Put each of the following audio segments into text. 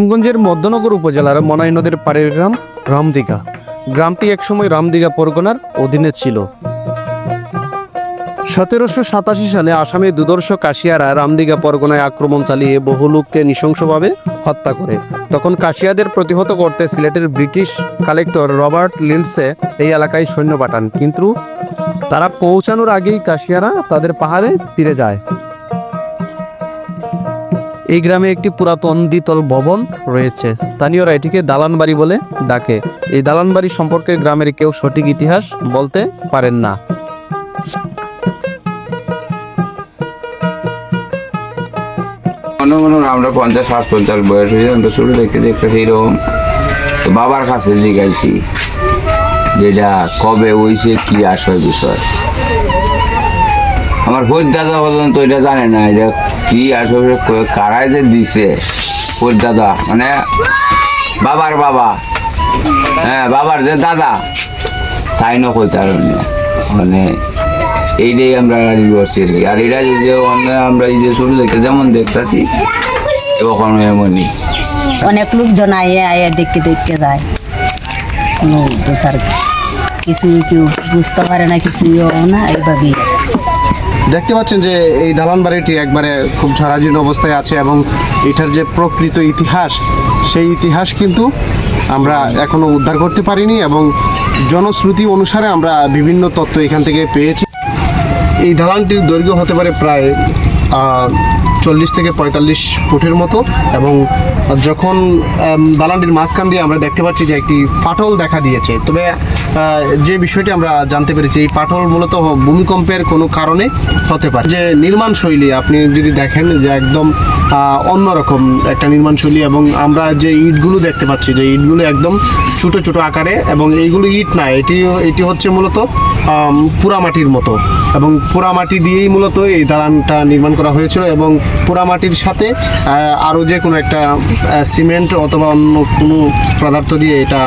রামগঞ্জের মধ্যনগর উপজেলার মনাই নদীর পাড়ের গ্রাম রামদিঘা। গ্রামটি একসময় রামদিঘা পরগনার অধীনে ছিল। সতেরোশো সাতাশি সালে আসামে দুদর্শ কাশিয়ারা রামদিঘা পরগনায় আক্রমণ চালিয়ে বহু লোককে নৃশংসভাবে হত্যা করে। তখন কাশিয়াদের প্রতিহত করতে সিলেটের ব্রিটিশ কালেক্টর রবার্ট লিন্ডসে এই এলাকায় সৈন্য পাঠান। কিন্তু তারা পৌঁছানোর আগেই কাশিয়ারা তাদের পাহাড়ে ফিরে যায়। এই গ্রামে একটি পুরাতন দ্বিতল ভবন রয়েছে। স্থানীয়রা এটিকে দালান বাড়ি বলে ডাকে। এই দালান বাড়ি সম্পর্কে গ্রামের কেউ সঠিক ইতিহাস বলতে পারেন না। আমরা পঞ্চাশ সাত পঞ্চাশ বয়স হয়েছে আমরা শুরু দেখতে দেখতেছি এরকম। তো বাবার কাছে জিজ্ঞাসি যেটা কবে হইছে, কি আসল বিষয়? আমার দাদা পর্যন্ত এটা জানে না, এটা কি আসলে কারাই যে দিছে দাদা মানে বাবার বাবা। হ্যাঁ বাবার যে দাদা, তাই না কই তার মানে এইটাই আমরা রাজি করছি। আর এটা যে আমরা এই যে শুরু দেখতে যেমন দেখতেছি, তখন এমনই। অনেক লোকজন আয়ে আয়ে দেখতে দেখতে যায়। কিছু কেউ বুঝতে পারে না, কিছুই না, এইভাবেই। দেখতে পাচ্ছেন যে এই দালান বাড়িটি একবারে খুব ঝরাঝীর্ণ অবস্থায় আছে এবং এটার যে প্রকৃত ইতিহাস, সেই ইতিহাস কিন্তু আমরা এখনও উদ্ধার করতে পারিনি এবং জনশ্রুতি অনুসারে আমরা বিভিন্ন তত্ত্ব এখান থেকে পেয়েছি। এই দালানটির দৈর্ঘ্য হতে পারে প্রায় চল্লিশ থেকে পঁয়তাল্লিশ ফুটের মতো এবং যখন দালানটির মাঝখান দিয়ে আমরা দেখতে পাচ্ছি যে একটি ফাটল দেখা দিয়েছে, তবে যে বিষয়টি আমরা জানতে পেরেছি, এই পাটল মূলত ভূমিকম্পের কোনো কারণে হতে পারে। যে নির্মাণ শৈলী, আপনি যদি দেখেন যে একদম অন্যরকম একটা নির্মাণ শৈলী এবং আমরা যে ইটগুলো দেখতে পাচ্ছি, যে ইটগুলো একদম ছোট ছোট আকারে এবং এইগুলো ইট না, এটি এটি হচ্ছে মূলত পোড়ামাটির মতো এবং পোড়ামাটি দিয়েই মূলত এই দালানটা নির্মাণ করা হয়েছিল এবং পোড়ামাটির সাথে আরও যে কোনো একটা সিমেন্ট অথবা অন্য কোনো পদার্থ দিয়ে এটা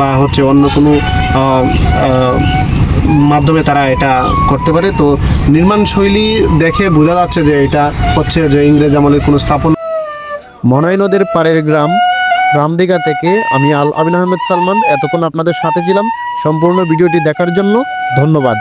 বা হচ্ছে অন্য কোনো মাধ্যমে তারা এটা করতে পারে। তো নির্মাণ শৈলী দেখে বোঝা যাচ্ছে যে এটা হচ্ছে যে ইংরেজ আমলের কোনো স্থাপন। মনয় নদের পাড়ের গ্রাম, রামদিঘা থেকে আমি আল আমিন আহমেদ সালমান এতক্ষণ আপনাদের সাথে ছিলাম। সম্পূর্ণ ভিডিওটি দেখার জন্য ধন্যবাদ।